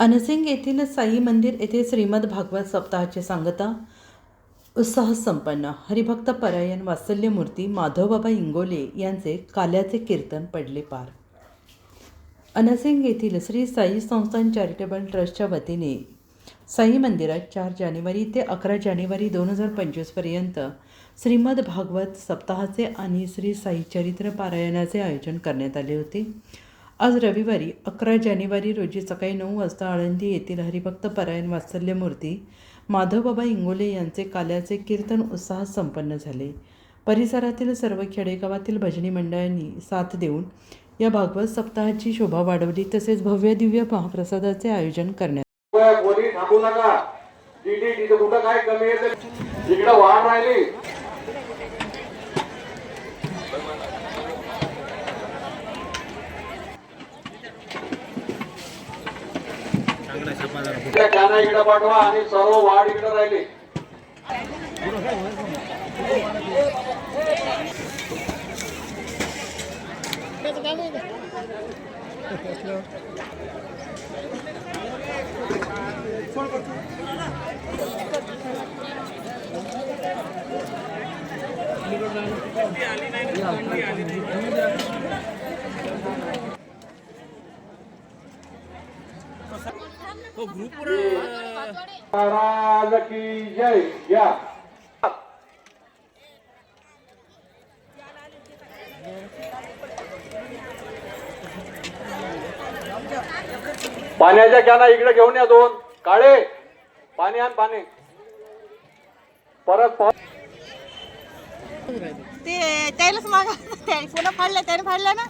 Unseen येथील साई मंदिर येथे श्रीमद भागवत सप्ताहाची सांगता उत्साह संपन्न हरिभक्त परायण वात्सल्यमूर्ती माधवबाबा इंगोले यांचे काल्याचे कीर्तन पडले पार. अनसिंग येथील श्री साई संस्थान चॅरिटेबल ट्रस्टच्या वतीने साई मंदिरात चार जानेवारी ते अकरा जानेवारी दोन हजार पंचवीसपर्यंत श्रीमद भागवत सप्ताहाचे आणि श्री साई चरित्र पारायणाचे आयोजन करण्यात आले होते. आज रविवारी अकरा जानेवारी रोजी सकाळी नऊ वाजता आळंदी येथील हरिभक्त परायण वात्सल्यमूर्ती माधवबाबा इंगोले यांचे काल्याचे कीर्तन उत्साहात संपन्न झाले. परिसरातील सर्व खेडेगावातील भजनी मंडळांनी साथ देऊन या भागवत सप्ताहाची शोभा वाढवली. तसेच भव्य दिव्य महाप्रसादाचे आयोजन करण्यात थांबू नका. काय कमी वाढ राहिली. त्या कॅना इकडे पाठवा आणि सर्व वाढ इकडे राहिली. महाराज की जय या. पाण्याच्या कॅना इकडे घेऊन या दोन. काळे. पाणी आण पाणी. परत ते त्यालाच मागा. पुन्हा फाडलं त्याने फाडलं ना?